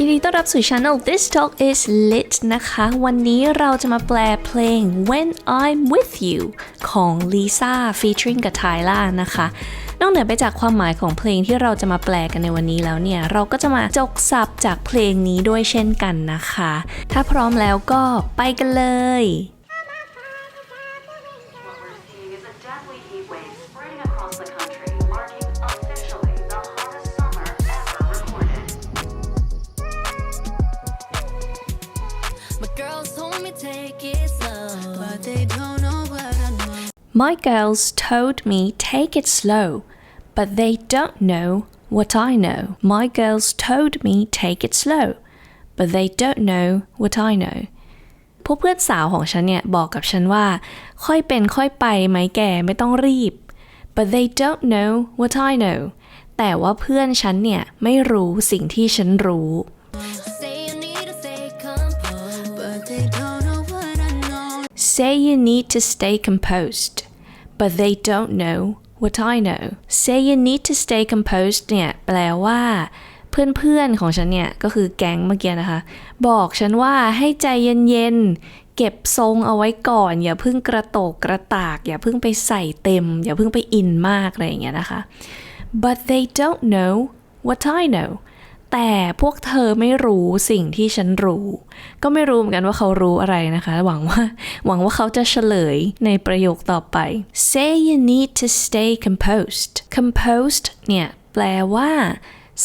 ยินดีต้อนรับสู่ช anel This Talk is Lit นะคะ วันนี้เราจะมาแปลเพลง When I'm With You ของ Lisa featuring กับ Tyla นะคะ นอกเหนือไปจากความหมายของเพลงที่เราจะมาแปลกันในวันนี้แล้วเนี่ย เราก็จะมาจกศัพท์จากเพลงนี้ด้วยเช่นกันนะคะ ถ้าพร้อมแล้วก็ไปกันเลย My girls told me take it slow but they don't know what I know My girls told me take it slow but they don't know what I know พวกเพื่อนสาวของฉันเนี่ยบอกกับฉันว่า ค่อยเป็นค่อยไปไหมแกไม่ต้องรีบ but they don't know what I know แต่ว่าเพื่อนฉันเนี่ยไม่รู้สิ่งที่ฉันรู้ Say you need to stay composed, but they don't know what I know. Say you need to stay composed เนี่ยแปลว่าเพื่อนๆของฉันเนี่ยก็คือแก๊งเมื่อกี้นะคะ บอกฉันว่าให้ใจเย็นๆเก็บทรงเอาไว้ก่อน อย่าเพิ่งกระโตกกระตาก อย่าเพิ่งไปใส่เต็ม อย่าเพิ่งไปอินมากอะไรอย่างเงี้ยนะคะ but they don't know what I know แต่พวกเธอไม่รู้สิ่งที่ฉันรู้ ก็ไม่รู้เหมือนกันว่าเขารู้อะไรนะคะ หวังว่า หวังว่าเขาจะเฉลยในประโยคต่อไป say you need to stay composed composed เนี่ย แปลว่า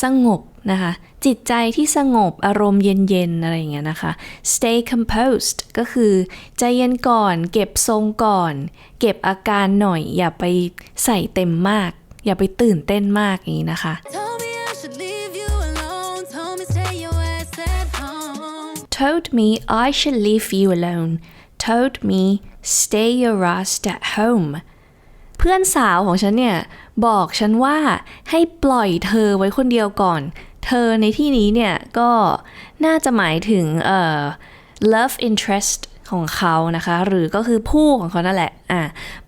สงบนะคะ จิตใจที่สงบอารมณ์เย็น ๆ อะไรอย่างเงี้ยนะคะ stay composed ก็คือ ใจเย็นก่อน เก็บทรงก่อน เก็บอาการหน่อย อย่าไปใส่เต็มมาก อย่าไปตื่นเต้นมากอย่างนี้นะคะ told me I should leave you alone told me stay your ass at home เพื่อนสาวของฉันเนี่ย บอกฉันว่าให้ปล่อยเธอไว้คนเดียวก่อน เธอในที่นี้เนี่ยก็น่าจะหมายถึงเอ่อ love interest ของเขานะคะ หรือก็คือผู้ของเขานั่นแหละอะ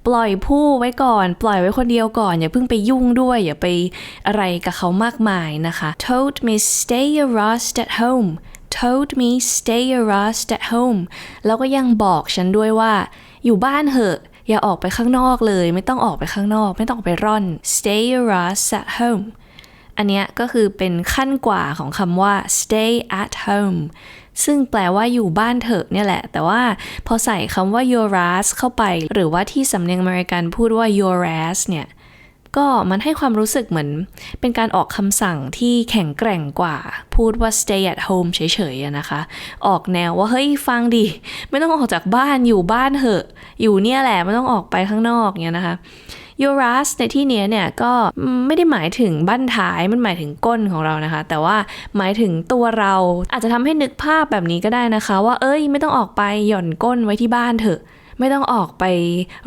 ปล่อยผู้ไว้ก่อน ปล่อยไว้คนเดียวก่อน อย่าเพิ่งไปยุ่งด้วย อย่าไปอะไรกับเขามากมายนะคะ told me stay your ass at home told me stay your ass at home แล้วก็ยังบอกฉันด้วยว่า อยู่บ้านเหอะ อย่าออกไปข้างนอกเลย ไม่ต้องออกไปข้างนอก ไม่ต้องออกไปร่อน stay your ass at home อันเนี้ยก็คือเป็นขั้นกว่าของคำว่า stay at home ซึ่งแปลว่าอยู่บ้านเถอะเนี่ยแหละ แต่ว่าพอใส่คำว่า your ass เข้าไป หรือว่าที่สำเนียงอเมริกันพูดว่า your ass เนี่ย ก็มันให้ความรู้สึกเหมือน เป็นการออกคำสั่งที่แข็งแกร่งกว่า พูดว่า stay at home เฉยๆนะคะ ออกแนวว่า เฮ้ย ฟังดิ ไม่ต้องออกจากบ้านอยู่บ้านเหอะ อยู่เนี่ยแหละ ไม่ต้องออกไปข้างนอกเนี่ยนะคะ Yoras ในที่เนี้ยเนี่ยก็ไม่ได้หมายถึงบั้นท้ายมันหมายถึงก้นของเรานะคะ แต่ว่าหมายถึงตัวเราอาจจะทำให้นึกภาพแบบนี้ก็ได้นะคะ ว่าเอ้ยไม่ต้องออกไปหย่อนก้นไว้ที่บ้านเถอะ ไม่ต้องออกไป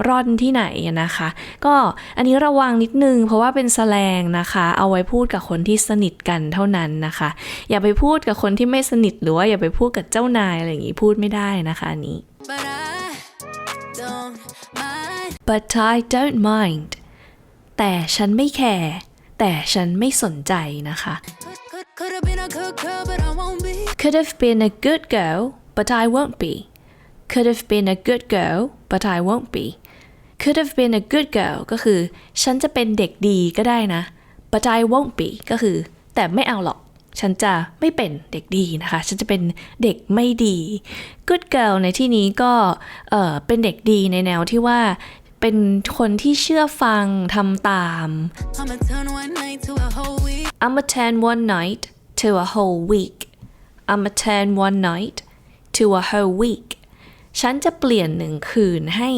ร่อนที่ไหนนะคะ ก็อันนี้ระวังนิดนึง เพราะว่าเป็นแสแลงนะคะ เอาไว้พูดกับคนที่สนิทกันเท่านั้นนะคะ อย่าไปพูดกับคนที่ไม่สนิทหรือว่าอย่าไปพูดกับเจ้านายอะไรอย่างนี้พูดไม่ได้นะคะอันนี้ But I don't mind. but I don't mind แต่ฉันไม่แคร์แต่ฉันไม่สนใจนะคะ Could, could, could have been a good girl, but I won't be. Could have been a good girl but I won't be could have been a good girl but I won't be could have been a good girl ก็คือ ฉันจะเป็นเด็กดีก็ได้นะ but I won't be ก็คือ แต่ไม่เอาหรอก ฉันจะไม่เป็นเด็กดีนะคะ ฉันจะเป็นเด็กไม่ดี good girl ในที่นี้ก็เออเป็นเด็กดีในแนวที่ว่าเป็นคนที่เชื่อฟังทำตาม I'ma turn one night to a whole week. I'ma turn one night to a whole week I'ma turn one night to a whole week ฉันจะเปลี่ยนหนึ่งคืนให้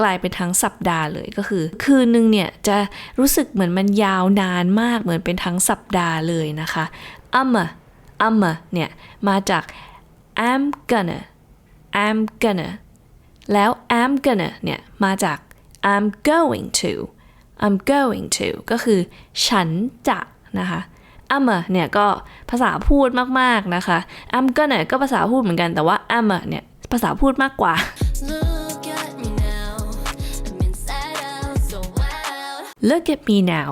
กลายเป็นทั้งสัปดาห์เลยก็คือ คืนหนึ่งเนี่ยจะรู้สึกเหมือนมันยาวนานมากเหมือนเป็นทั้งสัปดาห์เลยนะคะ I'ma I'ma เนี่ยมาจาก I'm gonna I'm gonna แล้ว I'm gonna เนี่ยมาจาก I'm going to I'm going to ก็คือ ฉันจะนะคะ I'm a เนี่ยก็ภาษาพูดมากๆนะคะ I'm gonna ก็ภาษาพูดเหมือนกันแต่ว่า I'm a เนี่ย ภาษาพูดมากกว่า Look at me now. I'm inside out, so wild. Look at me now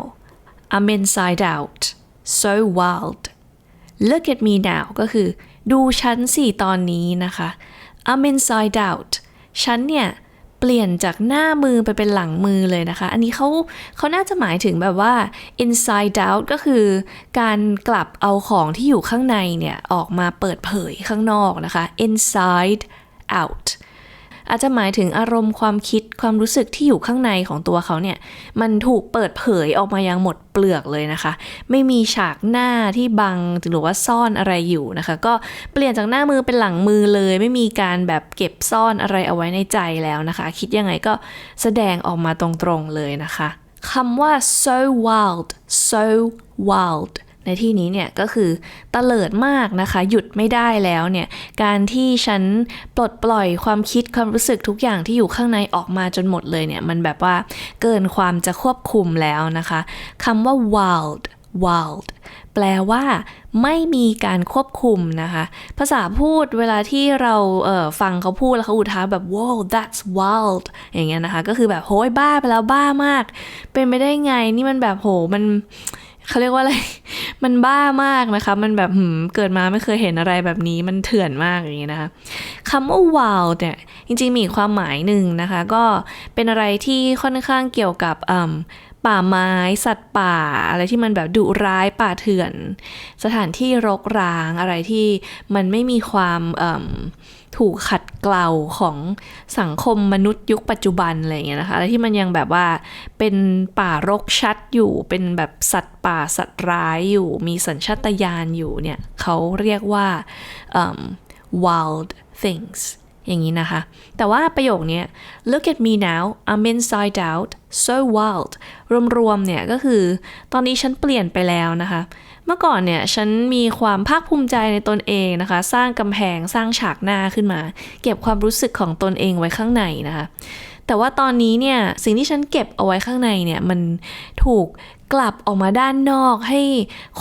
I'm inside out so wild look at me now ก็คือ ดูฉันสิตอนนี้นะคะ I'm inside out ฉันเนี่ยเปลี่ยนจากหน้ามือไปเป็นหลังมือเลยนะคะ อันนี้เขาเขาน่าจะหมายถึงแบบว่า inside out ก็คือ การกลับเอาของที่อยู่ข้างในเนี่ย ออกมาเปิดเผยข้างนอกนะคะ inside out อาจจะหมายถึงอารมณ์ความคิดความรู้สึกที่อยู่ข้างในของตัวเขาเนี่ย มันถูกเปิดเผยออกมายังหมดเปลือกเลยนะคะ ไม่มีฉากหน้าที่บังหรือว่าซ่อนอะไรอยู่นะคะ ก็เปลี่ยนจากหน้ามือเป็นหลังมือเลย ไม่มีการแบบเก็บซ่อนอะไรเอาไว้ในใจแล้วนะคะ คิดยังไงก็แสดงออกมาตรงๆเลยนะคะคำว่า so wild so wild ในที่นี้เนี่ยก็คือตะเลิดมากนะคะ หยุดไม่ได้แล้วเนี่ยการที่ฉันปลดปล่อยความคิดความรู้สึกทุกอย่างที่อยู่ข้างในออกมาจนหมดเลยเนี่ยมันแบบว่าเกินความจะควบคุมแล้วนะคะคำว่า wild wild แปลว่าไม่มีการควบคุมนะคะ ภาษาพูดเวลาที่เราเฟังเขาพูดแล้วเขาอุทานแบบ wow that's wild อย่างเงี้ยนะคะ ก็คือแบบโหยบ้าไปแล้วบ้ามาก เป็นไปได้ไงนี่มันแบบโหมัน เขาเรียกว่าอะไร มันบ้ามากนะคะ มันแบบหืมเกิดมาไม่เคยเห็นอะไรแบบนี้ มันเถื่อนมากอย่างเงี้ยนะคะคำว่า wild เนี่ย จริงๆมีความหมายหนึ่งนะคะ ก็เป็นอะไรที่ค่อนข้างเกี่ยวกับ ป่าไม้ สัตว์ป่า อะไรที่มันแบบดุร้ายป่าเถื่อน สถานที่รกร้างอะไรที่มันไม่มีความถูกขัดเกลาของสังคมมนุษย์ยุคปัจจุบันอะไรอย่างเงี้ยนะคะอะไรที่มันยังแบบว่าเป็นป่ารกชัดอยู่เป็นแบบสัตว์ป่าสัตว์ร้ายอยู่ มีสัญชาตญาณอยู่เนี่ยเขาเรียกว่า wild things อย่างนี้นะคะ แต่ว่าประโยคนี้ look at me now I'm inside out so wild รวมๆเนี่ยก็คือตอนนี้ฉันเปลี่ยนไปแล้วนะคะ เมื่อก่อนเนี่ยฉันมีความภาคภูมิใจในตนเองนะคะ สร้างกำแพงสร้างฉากหน้าขึ้นมา เก็บความรู้สึกของตนเองไว้ข้างในนะคะ แต่ว่าตอนนี้เนี่ยสิ่งที่ฉันเก็บเอาไว้ข้างในเนี่ยมันถูกกลับออกมาด้านนอกให้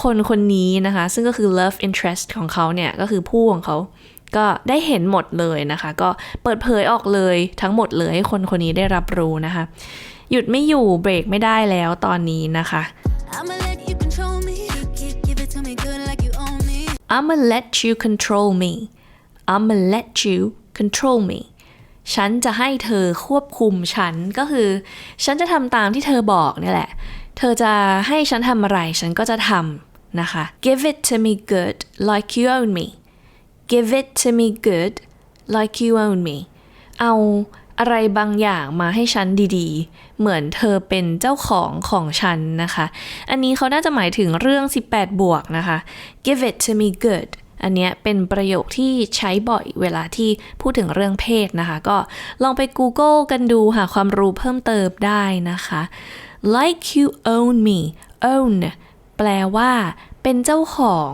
คนคนนี้นะคะ ซึ่งก็คือ love interest ของเขาเนี่ยก็คือผู้ของเขา ก็ได้เห็นหมดเลยนะคะ ก็เปิดเผยออกเลยทั้งหมดเลยให้คนคนนี้ได้รับรู้นะคะ หยุดไม่อยู่เบรกไม่ได้แล้วตอนนี้นะคะ I'ma let you control me. You give, give it to me good like you own me. I'ma let you control me I'ma let you control me ฉันจะให้เธอควบคุมฉันก็คือ ฉันจะทำตามที่เธอบอกเนี่ยแหละ เธอจะให้ฉันทำอะไรฉันก็จะทำนะคะ Give it to me good like you own me Give it to me good like you own me เอาอะไรบางอย่างมาให้ฉันดีๆ เหมือนเธอเป็นเจ้าของของฉันนะคะ อันนี้เขาน่าจะหมายถึงเรื่อง 18 บวกนะคะ Give it to me good อันเนี้ยเป็นประโยคที่ใช้บ่อยเวลาที่พูดถึงเรื่องเพศนะคะ ก็ลองไป Google กันดูหาความรู้เพิ่มเติมได้นะคะ like you own me own แปลว่า เป็นเจ้าของ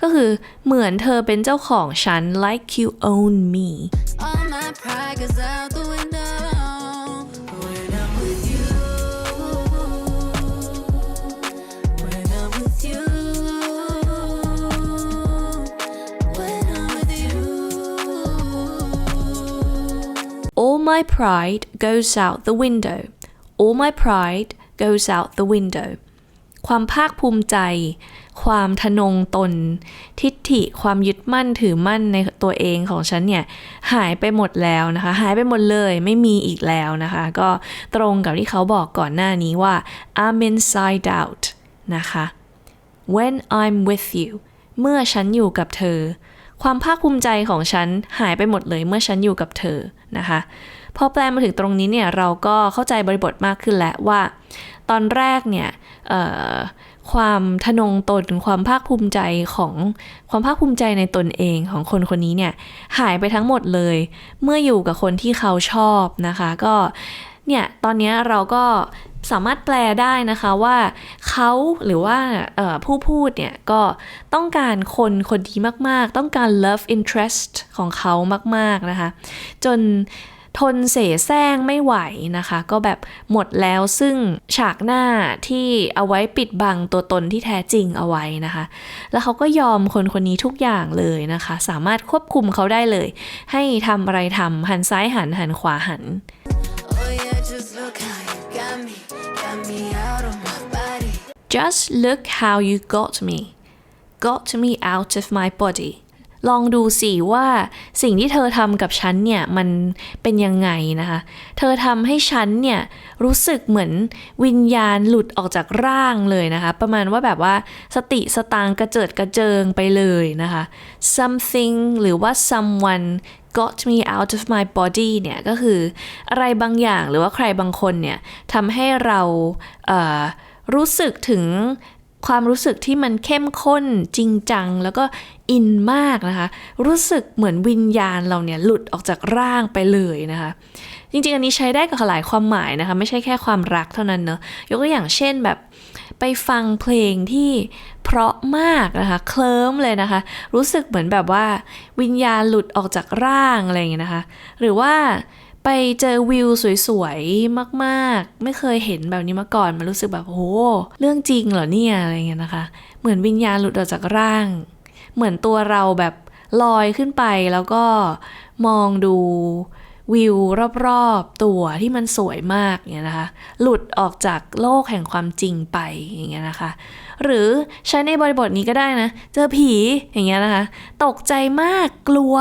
ก็คือเหมือนเธอเป็นเจ้าของฉัน like you own me All my pride goes out the window. When I'm with you. When I'm with you. When I'm with you. All my pride goes out the window All my pride goes out the window ความภาคภูมิใจ ความทะนงตน ทิฏฐิความยึดมั่นถือมั่นในตัวเองของฉันเนี่ยหายไปหมดแล้วนะคะ หายไปหมดเลยไม่มีอีกแล้วนะคะ ก็ตรงกับที่เขาบอกก่อนหน้านี้ว่า I'm inside out นะคะ when I'm with you เมื่อฉันอยู่กับเธอ ความภาคภูมิใจของฉันหายไปหมดเลยเมื่อฉันอยู่กับเธอนะคะ พอแปลมาถึงตรงนี้เนี่ยเราก็เข้าใจบริบทมากขึ้นแล้วว่า ตอนแรกเนี่ยเอ่อ ความทะนงตนความภาคภูมิใจของความภาคภูมิใจในตนเองของคนคนนี้เนี่ยหายไปทั้งหมดเลย เมื่ออยู่กับคนที่เขาชอบนะคะ ก็เนี่ยตอนนี้เราก็สามารถแปลได้นะคะว่าเขาหรือว่าผู้พูดเนี่ยก็ต้องการคนคนดีมากๆ ต้องการ love interest ของเขามากๆนะคะ จน ทนเสแสร้งไม่ไหวนะคะ ก็แบบหมดแล้วซึ่งฉากหน้าที่เอาไว้ปิดบังตัวตนที่แท้จริงเอาไว้นะคะ แล้วเขาก็ยอมคนคนนี้ทุกอย่างเลยนะคะ สามารถควบคุมเขาได้เลย ให้ทำอะไรทำหันซ้ายหันหันขวาหัน Oh yeah, just look how you got me. Got me out of my body. Just look how you got me got me out of my body ลองดูสิว่าสิ่งที่เธอทำกับฉันเนี่ยมันเป็นยังไงนะคะ เธอทำให้ฉันเนี่ยรู้สึกเหมือนวิญญาณหลุดออกจากร่างเลยนะคะ ประมาณว่าแบบว่าสติสตางกระเจิดกระเจิงไปเลยนะคะ something หรือว่า someone got me out of my body เนี่ยก็คืออะไรบางอย่างหรือว่าใครบางคนเนี่ยทำให้เราเรู้สึกถึง ความรู้สึกที่มันเข้มข้นจริงจัง แล้วก็อินมากนะคะ รู้สึกเหมือนวิญญาณเราเนี่ยหลุดออกจากร่างไปเลยนะคะ จริงๆ อันนี้ใช้ได้กับหลายความหมายนะคะ ไม่ใช่แค่ความรักเท่านั้นเนอะยกตัวอย่างเช่นแบบไปฟังเพลงที่เพราะมากนะคะ เคลิ้มเลยนะคะ รู้สึกเหมือนแบบว่าวิญญาณหลุดออกจากร่างอะไรอย่างเงี้ยนะคะ หรือว่า ไปเจอวิวสวยๆ มากๆ ไม่เคยเห็นแบบนี้มาก่อนมันรู้สึกแบบโอ้เรื่องจริงเหรอเนี่ยอะไรเงี้ยนะคะ เหมือนวิญญาณหลุดออกจากร่าง เหมือนตัวเราแบบลอยขึ้นไปแล้วก็มองดูวิวรอบๆตัวที่มันสวยมากเงี้ยนะคะ หลุดออกจากโลกแห่งความจริงไปอย่างเงี้ยนะคะ หรือใช้ในบริบทนี้ก็ได้นะ เจอผีอย่างเงี้ยนะคะ ตกใจมากกลัว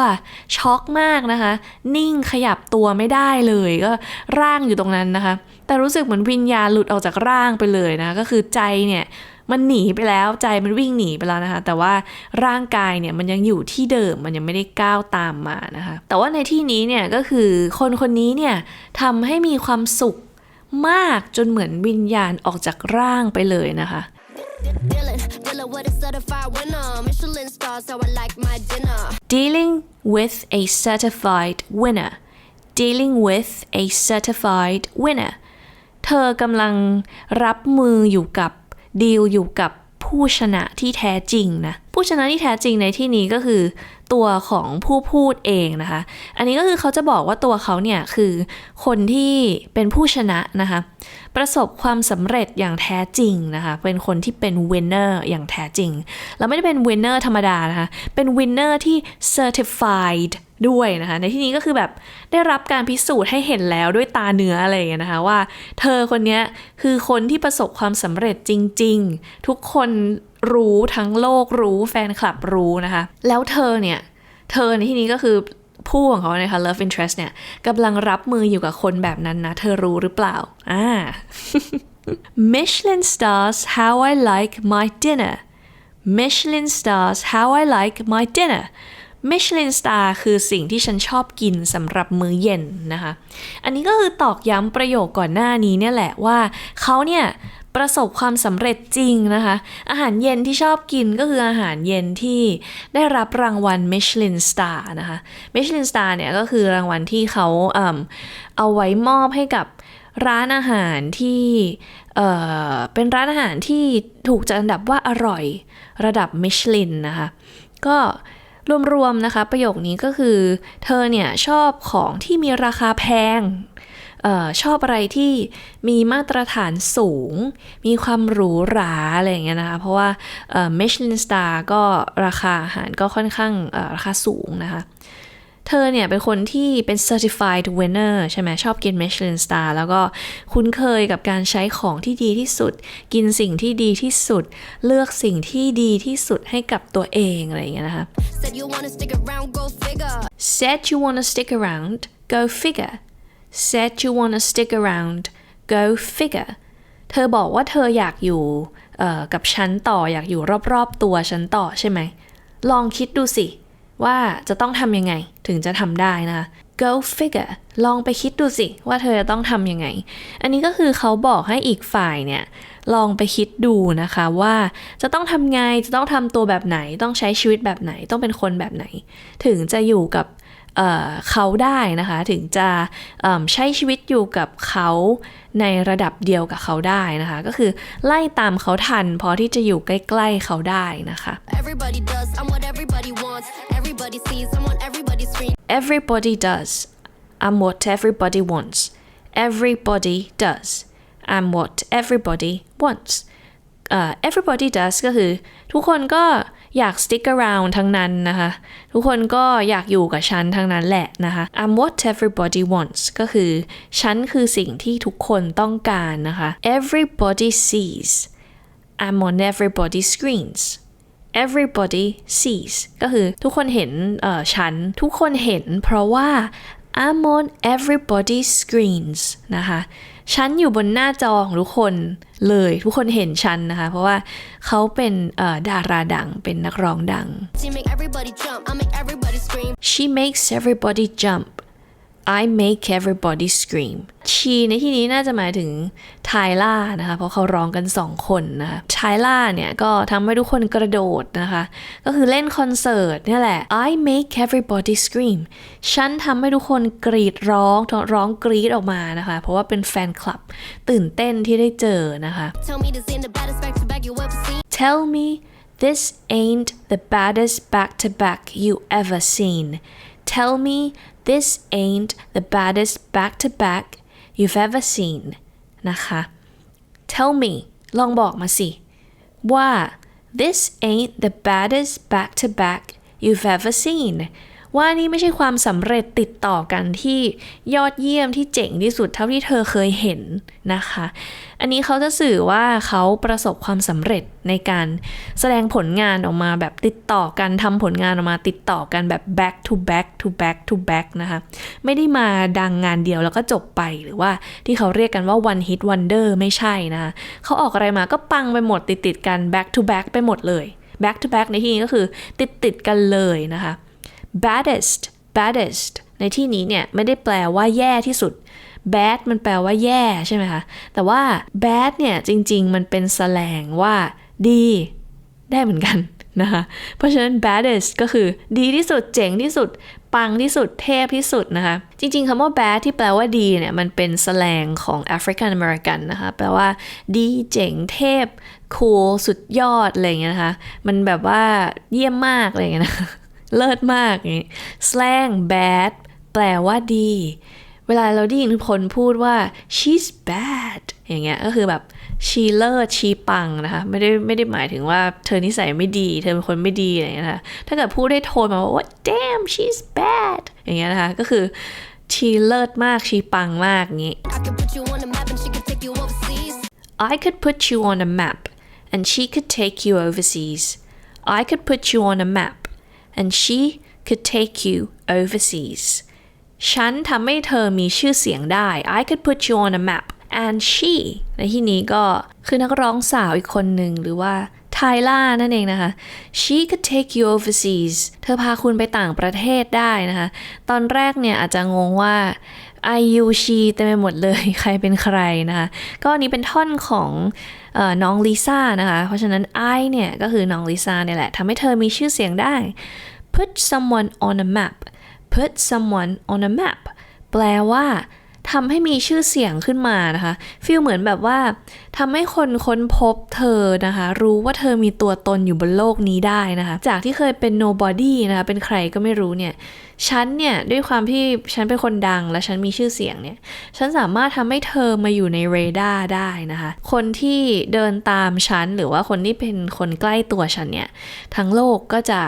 ช็อกมากนะคะ นิ่งขยับตัวไม่ได้เลยก็ร่างอยู่ตรงนั้นนะคะ แต่รู้สึกเหมือนวิญญาณหลุดออกจากร่างไปเลยนะ ก็คือใจเนี่ยมันหนีไปแล้วใจมันวิ่งหนีไปแล้วนะคะ แต่ว่าร่างกายเนี่ยมันยังอยู่ที่เดิมมันยังไม่ได้ก้าวตามมานะคะ แต่ว่าในที่นี้เนี่ยก็คือคนคนนี้เนี่ยทำให้มีความสุขมากจนเหมือนวิญญาณออกจากร่างไปเลยนะคะ Dylan, Dylan with a certified winner. Michelin stars, how I like my dinner. dealing with a certified winner dealing with a certified winner เธอกำลังรับมืออยู่กับดีลอยู่กับผู้ชนะที่แท้จริงนะ ผู้ชนะที่แท้จริงในที่นี้ก็คือ ตัวของผู้พูดเองนะคะ อันนี้ก็คือเขาจะบอกว่าตัวเขาเนี่ยคือคนที่เป็นผู้ชนะนะคะ ประสบความสำเร็จอย่างแท้จริงนะคะ เป็นคนที่เป็น winner อย่างแท้จริง แล้วไม่ได้เป็น winner ธรรมดานะคะ เป็น winner ที่ certified ด้วยนะคะ ในที่นี้ก็คือแบบได้รับการพิสูจน์ให้เห็นแล้วด้วยตาเนื้ออะไรอย่างเงี้ยนะคะว่า เธอคนนี้คือคนที่ประสบความสำเร็จจริง ๆ ทุกคน รู้ทั้งโลกรู้แฟนคลับรู้นะคะ แล้วเธอเนี่ย เธอในที่นี้ก็คือผู้ของเขานะคะ love interest เนี่ยกำลังรับมืออยู่กับคนแบบนั้นนะ เธอรู้หรือเปล่าอ่า Michelin stars how I like my dinner Michelin stars how I like my dinner Michelin star คือสิ่งที่ฉันชอบกินสำหรับมื้อเย็นนะคะ อันนี้ก็คือตอกย้ำประโยคก่อนหน้านี้เนี่ยแหละว่าเขาเนี่ยประสบความสำเร็จจริงนะคะ อาหารเย็นที่ชอบกินก็คืออาหารเย็นที่ได้รับรางวัล Michelin star นะคะ Michelin star เนี่ยก็คือรางวัลที่เขาเอิ่มเอาไว้มอบให้กับร้านอาหารที่เเป็นร้านอาหารที่ถูกจัดอันดับว่าอร่อยระดับมิชลินนะคะ ก็ รวมๆนะคะประโยคนี้ก็คือ เธอเนี่ยชอบของที่มีราคาแพงออชอบอะไรที่มีมาตรฐานสูง มีความหรูหราอะไรอย่างเงี้ยนะคะ เพราะว่ามิชลินสตาร์ก็ราคาอาหารก็ค่อนข้างราคาสูงนะคะ เธอเนี่ยเป็นคนที่เป็น certified winner ใช่ไหมชอบกิน Michelin star แล้วก็คุ้นเคยกับการใช้ของที่ดีที่สุด กินสิ่งที่ดีที่สุด เลือกสิ่งที่ดีที่สุดให้กับตัวเองอะไรอย่างเงี้ยนะคะ Said you wanna stick around, go figure. said you wanna stick around go figure said you wanna stick around go figure เธอบอกว่าเธออยากอยู่เอ่อกับฉันต่ออยากอยู่รอบๆตัวฉันต่อใช่ไหมลองคิดดูสิ ว่าจะต้องทำยังไงถึงจะทำได้นะคะ go figure ลองไปคิดดูสิว่าเธอจะต้องทำยังไง อันนี้ก็คือเขาบอกให้อีกฝ่ายเนี่ยลองไปคิดดูนะคะว่าจะต้องทำไง จะต้องทำตัวแบบไหน ต้องใช้ชีวิตแบบไหน ต้องเป็นคนแบบไหน ถึงจะอยู่กับ เอ่อเขาได้นะคะถึงจะเอิ่มใช้ชีวิตอยู่กับเขาในระดับเดียวกับเขาได้นะคะ ก็คือไล่ตามเขาทันพอที่จะอยู่ใกล้ๆเขาได้นะคะ Everybody does, I'm what everybody wants. Everybody sees, I'm what everybody screams. everybody does I'm what everybody wants everybody does I'm what everybody wants เอ่อ everybody does ก็คือ ทุกคนก็อยาก stick around ทั้งนั้นนะคะ ทุกคนก็อยากอยู่กับฉันทั้งนั้นแหละนะคะ I'm what everybody wants ก็คือ ฉันคือสิ่งที่ทุกคนต้องการนะคะ everybody sees I'm on everybody screens everybody sees ก็คือทุกคนเห็นเอ่อฉัน ทุกคนเห็นเพราะว่า I'm on everybody's screens นะคะ ฉันอยู่บนหน้าจอของทุกคนเลย ทุกคนเห็นฉันนะคะ เพราะว่าเขาเป็นเอ่อดาราดังเป็นนักร้องดัง She make everybody jump, I make everybody scream. She makes everybody jump I make everybody scream she ในที่นี้น่าจะหมายถึงไทล่านะคะ เพราะเขาร้องกันสองคนนะคะไทล่าเนี่ยก็ทำให้ทุกคนกระโดดนะคะ ก็คือเล่นคอนเสิร์ตเนี่ยแหละ I make everybody scream ฉันทำให้ทุกคนกรีดร้องร้องกรีดออกมานะคะ เพราะว่าเป็นแฟนคลับตื่นเต้นที่ได้เจอนะคะ Tell me this ain't the baddest back to back you ever seen. Tell me this ain't the baddest back to back you ever seen. Tell me this ain't the baddest back to back you've ever seen นะคะ Tell me ลองบอกมาสิ ว่า this ain't the baddest back to back you've ever seen ว่านี่ไม่ใช่ความสำเร็จติดต่อกันที่ยอดเยี่ยมที่เจ๋งที่สุดเท่าที่เธอเคยเห็นนะคะ อันนี้เขาจะสื่อว่าเขาประสบความสำเร็จในการแสดงผลงานออกมาแบบติดต่อกันทำผลงานออกมาติดต่อกันแบบ back to back to back to back นะคะไม่ได้มาดังงานเดียวแล้วก็จบไปหรือว่าที่เขาเรียกกันว่า one hit wonder ไม่ใช่นะะเขาออกอะไรมาก็ปังไปหมดติดติดกัน back to back ไปหมดเลย back to back ในที่นี้ก็คือติดติดกันเลยนะคะ baddest baddest ในที่นี้เนี่ยไม่ได้แปลว่าแย่ที่สุด bad มันแปลว่าแย่ใช่ไหมคะ แต่ว่า bad เนี่ยจริง ๆ มันเป็นแสลงว่าดี ได้เหมือนกันนะคะ เพราะฉะนั้น baddest ก็คือดีที่สุด เจ๋งที่สุด ปังที่สุด เทพที่สุดนะคะ จริง ๆคำว่า bad ที่แปลว่าดีเนี่ยมันเป็นแสลงของ African American นะคะ แปลว่า ดีเจ๋งเทพ cool สุดยอดอะไรอย่างเงี้ยนะคะ มันแบบว่าเยี่ยมมากอะไรอย่างเงี้ยนะ เลิศมากอย่างงี้ slang bad แปลว่าดี เวลาเราได้ยินคนพูดว่า she's bad อย่างเงี้ยก็คือแบบ she เลิศ she ปังนะคะ ไม่ได้ไม่ได้หมายถึงว่าเธอนิสัยไม่ดี เธอเป็นคนไม่ดีอะไรอย่างเงี้ยนะคะถ้าเกิดพูดได้โทนมาว่า damn she's bad อย่างเงี้ยนะคะ ก็คือ she เลิศมาก she ปังมากอย่างงี้ I can put you on the map and she can take you overseas. I could put you on a map and she could take you overseas. I could put you on a map and she could take you overseas. ฉันทำให้เธอมีชื่อเสียงได้ I could put you on a map and she ในที่นี้ก็คือนักร้องสาวอีกคนหนึ่งหรือว่าไทล่านั่นเองนะคะ she could take you overseas เธอพาคุณไปต่างประเทศได้นะคะ ตอนแรกเนี่ยอาจจะงงว่า ไอยูชีเต็มไปหมดเลยใครเป็นใครนะคะ ก็อันนี้เป็นท่อนของอน้องลิซ่านะคะ เพราะฉะนั้นไอเนี่ยก็คือน้องลิซ่าเนี่ยแหละทำให้เธอมีชื่อเสียงได้ put someone on a map put someone on a map แปลว่า ทำให้มีชื่อเสียงขึ้นมานะคะฟีลเหมือนแบบว่าทำให้คนค้นพบเธอนะคะ รู้ว่าเธอมีตัวตนอยู่บนโลกนี้ได้นะคะ จากที่เคยเป็น nobody นะคะ เป็นใครก็ไม่รู้เนี่ยฉันเนี่ยด้วยความที่ฉันเป็นคนดังและฉันมีชื่อเสียงเนี่ย ฉันสามารถทำให้เธอมาอยู่ในเรดาร์ได้นะคะ คนที่เดินตามฉันหรือว่าคนที่เป็นคนใกล้ตัวฉันเนี่ย ทั้งโลกก็จะ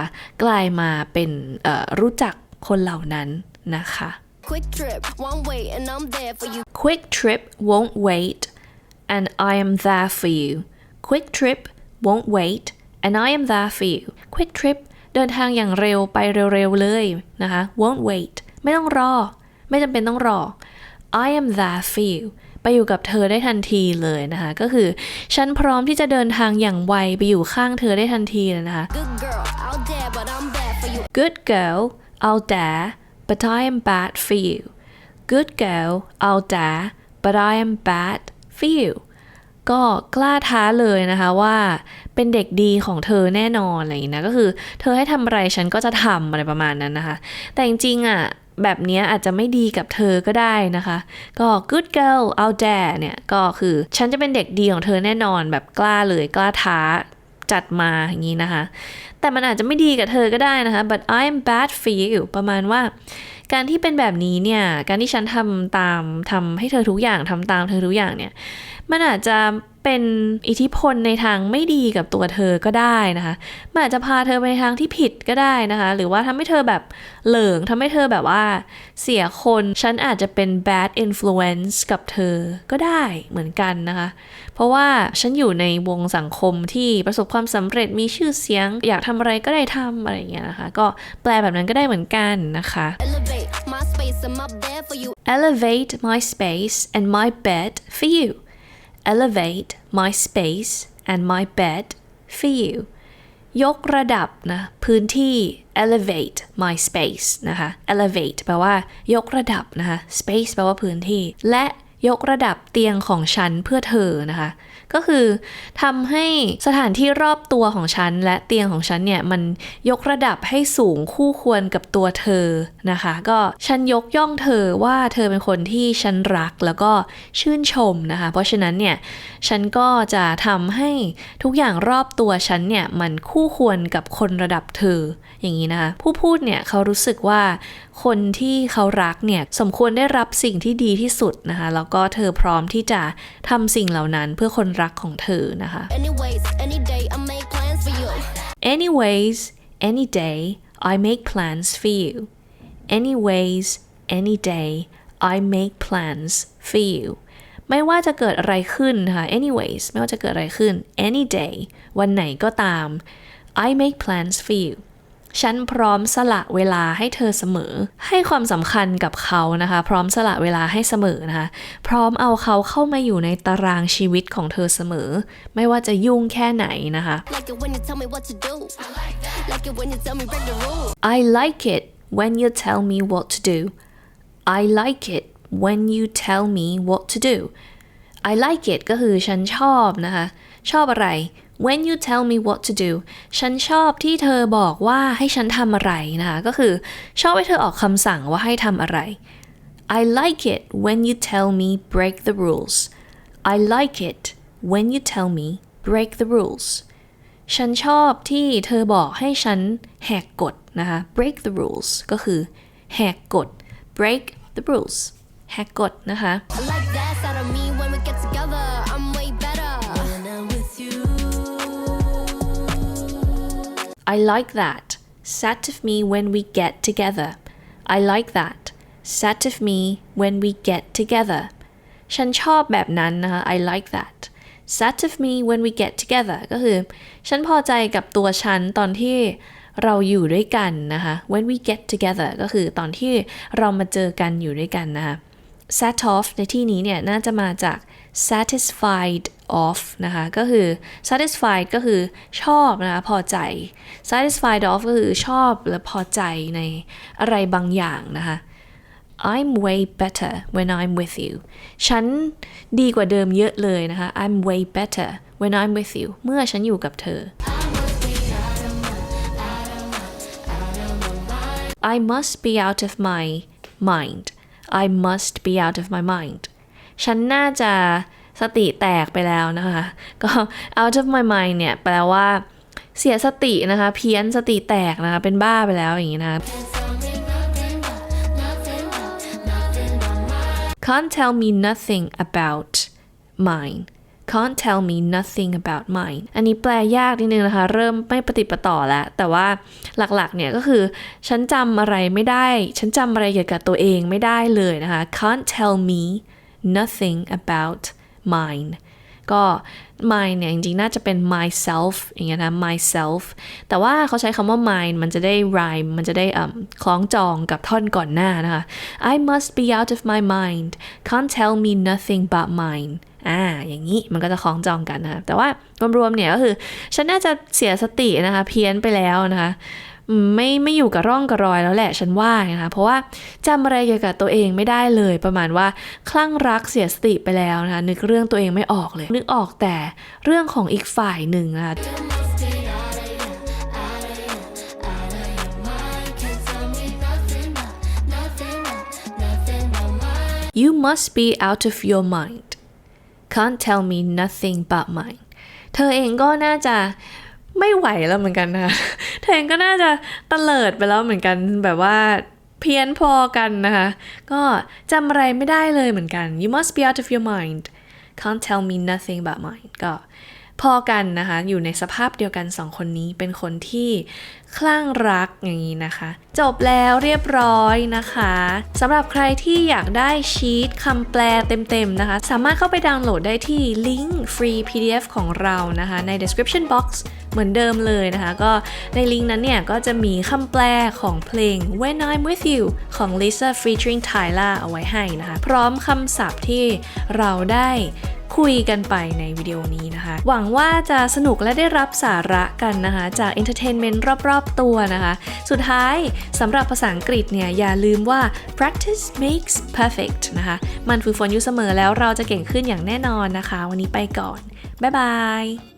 กลายมาเป็นรู้จักคนเหล่านั้นนะคะ Quick trip, one way, and I'm there for you. Quick trip won't wait and I am there for you Quick trip won't wait and I am there for you Quick trip เดินทางอย่างเร็วไปเร็วๆเลยนะคะ won't wait ไม่ต้องรอ ไม่จำเป็นต้องรอ I am there for you ไปอยู่กับเธอได้ทันทีเลยนะคะ ก็คือ ฉันพร้อมที่จะเดินทางอย่างไวไปอยู่ข้างเธอได้ทันทีเลยนะคะ Good girl, out there, but I'm bad for you. Good girl out there but I am bad for you Good girl out there but I am bad for you ก็กล้าท้าเลยนะคะว่าเป็นเด็กดีของเธอแน่นอนอะไรอย่างนี้นะก็คือ เธอให้ทำอะไรฉันก็จะทำอะไรประมาณนั้นนะคะ แต่จริงๆอะแบบเนี้ยอาจจะไม่ดีกับเธอก็ได้นะคะ ก็ good girl out there เนี่ยก็คือฉันจะเป็นเด็กดีของเธอแน่นอนแบบกล้าเลยกล้าท้า จัดมาอย่างนี้นะคะ แต่มันอาจจะไม่ดีกับเธอก็ได้นะคะ but I'm bad for you ประมาณว่า การที่เป็นแบบนี้เนี่ย การที่ฉันทำตามทำให้เธอทุกอย่างทำตามเธอทุกอย่างเนี่ย มันอาจจะ เป็นอิทธิพลในทางไม่ดีกับตัวเธอก็ได้นะคะมันอาจจะพาเธอไปในทางที่ผิดก็ได้นะคะ หรือว่าทำให้เธอแบบเหลิงทำให้เธอแบบว่าเสียคน ฉันอาจจะเป็น bad influence กับเธอก็ได้เหมือนกันนะคะ เพราะว่าฉันอยู่ในวงสังคมที่ประสบความสำเร็จมีชื่อเสียง อยากทำอะไรก็ได้ทำอะไรอย่างเงี้ยนะคะ ก็แปลแบบนั้นก็ได้เหมือนกันนะคะ Elevate my space, I'm up there for you. elevate my space and my bed for you elevate my space and my bed for you ยกระดับนะพื้นที่ elevate my space นะคะ elevate แปลว่ายกระดับนะคะ space แปลว่าพื้นที่ และยกระดับเตียงของฉันเพื่อเธอนะคะ ก็คือทำให้สถานที่รอบตัวของฉัน และเตียงของฉันเนี่ยมันยกระดับให้สูงคู่ควรกับตัวเธอนะคะ ก็ฉันยกย่องเธอว่าเธอเป็นคนที่ฉันรักแล้วก็ชื่นชมนะคะ เพราะฉะนั้นเนี่ยฉันก็จะทำให้ทุกอย่างรอบตัวฉันเนี่ยมันคู่ควรกับคนระดับเธออย่างนี้นะคะผู้พูดเนี่ยเขารู้สึกว่าคนที่เขารักเนี่ยสมควรได้รับสิ่งที่ดีที่สุดนะคะ แล้วก็เธอพร้อมที่จะทำสิ่งเหล่านั้นเพื่อคนรักของเธอนะคะ Anyways, any day I make plans for you. Anyways, any day I make plans for you. Anyways, any day I make plans for you. ไม่ว่าจะเกิดอะไรขึ้นนะคะ anyways ไม่ว่าจะเกิดอะไรขึ้น any day วันไหนก็ตาม I make plans for you ฉันพร้อมสละเวลาให้เธอเสมอ ให้ความสำคัญกับเขานะคะ พร้อมสละเวลาให้เสมอนะคะ พร้อมเอาเขาเข้ามาอยู่ในตารางชีวิตของเธอเสมอ ไม่ว่าจะยุ่งแค่ไหนนะคะ Like it when you tell me what to do. Like it when you tell me break the rules. I like it when you tell me what to do. I like it when you tell me what to do. I like it ก็คือฉันชอบนะคะ ชอบอะไร when you tell me what to do ฉันชอบที่เธอบอกว่าให้ฉันทำอะไรนะคะ ก็คือชอบให้เธอออกคำสั่งว่าให้ทำอะไร I like it when you tell me break the rules. I like it when you tell me break the rules. ฉันชอบที่เธอบอกให้ฉันแหกกฎนะคะ break the rules ก็คือแหกกฎ break the rules แหกกฎนะคะ I like that I like that sat of me when we get together I like that sat of me when we get together ฉันชอบแบบนั้นนะคะ I like that sat of me when we get together ก็คือ ฉันพอใจกับตัวฉันตอนที่เราอยู่ด้วยกันนะคะ when we get together ก็คือตอนที่เรามาเจอกันอยู่ด้วยกันนะคะ sat off ในที่นี้เนี่ยน่าจะมาจาก satisfied of นะคะก็คือ satisfied ก็คือชอบนะคะพอใจ satisfied of ก็คือชอบและพอใจในอะไรบางอย่างนะคะ I'm way better when I'm with you ฉันดีกว่าเดิมเยอะเลยนะคะ I'm way better when I'm with you เมื่อฉันอยู่กับเธอ I must be out of my mind I must be out of my mind ฉันน่าจะสติแตกไปแล้วนะคะ ก็ out of my mind เนี่ย แปลว่า เสียสตินะคะ เพี้ยนสติแตกนะคะ เป็นบ้าไปแล้วอย่างนี้นะคะ Can't tell me nothing about mine Can't tell me nothing about mine อันนี้แปลยากนิดนึงนะคะ เริ่มไม่ปฏิปต่อแล้ว แต่ว่าหลักๆเนี่ยก็คือฉันจำอะไรไม่ได้ ฉันจำอะไรเกี่ยวกับตัวเองไม่ได้เลยนะคะ Can't tell me nothing about mine ก็ mine เนี่ยจริงๆ น่าจะเป็น myself อย่างเงี้ยนะ myself แต่ว่าเขาใช้คำว่า mine มันจะได้ rhyme มันจะได้คล้องจองกับท่อนก่อนหน้านะคะ I must be out of my mind can't tell me nothing but mine อ่า อย่างนี้มันก็จะคล้องจองกันนะแต่ว่ารวมๆเนี่ยก็คือ ฉันน่าจะเสียสตินะคะ เพี้ยนไปแล้วนะคะ ไม่ไม่อยู่กับร่องกับรอยแล้วแหละฉันว่านะคะ เพราะว่าจำอะไรเกี่ยวกับตัวเองไม่ได้เลย ประมาณว่าคลั่งรักเสียสติไปแล้วนะคะ นึกเรื่องตัวเองไม่ออกเลย นึกออกแต่เรื่องของอีกฝ่ายหนึ่งนะคะ You must be out of your mind can't tell me nothing but mine เธอเองก็น่าจะไม่ไหวแล้วเหมือนกันนะคะเธอเองก็น่าจะตะเลิดไปแล้วเหมือนกันแบบว่าเพี้ยนพอกันนะคะ ก็จำอะไรไม่ได้เลยเหมือนกัน You must be out of your mind can't tell me nothing about mine ก็ พอกันนะคะ อยู่ในสภาพเดียวกันสองคนนี้เป็นคนที่คลั่งรักอย่างนี้นะคะ จบแล้วเรียบร้อยนะคะสำหรับใครที่อยากได้ชีตคำแปลเต็มๆนะคะ สามารถเข้าไปดาวน์โหลดได้ที่ลิงก์ฟรี PDF ของเรานะคะ ใน description box เหมือนเดิมเลยนะคะ ก็ในลิงก์นั้นเนี่ย ก็จะมีคำแปลของเพลง When I'm With You ของ Lisa featuring Tyla เอาไว้ให้นะคะ พร้อมคำศัพท์ที่เราได้ คุยกันไปในวิดีโอนี้นะคะ หวังว่าจะสนุกและได้รับสาระกันนะคะ จากเอนเตอร์เทนเมนต์รอบๆตัวนะคะ สุดท้ายสำหรับภาษาอังกฤษเนี่ย อย่าลืมว่า practice makes perfect นะคะ มันฝึกฝนอยู่เสมอแล้วเราจะเก่งขึ้นอย่างแน่นอนนะคะ วันนี้ไปก่อน บ๊ายบาย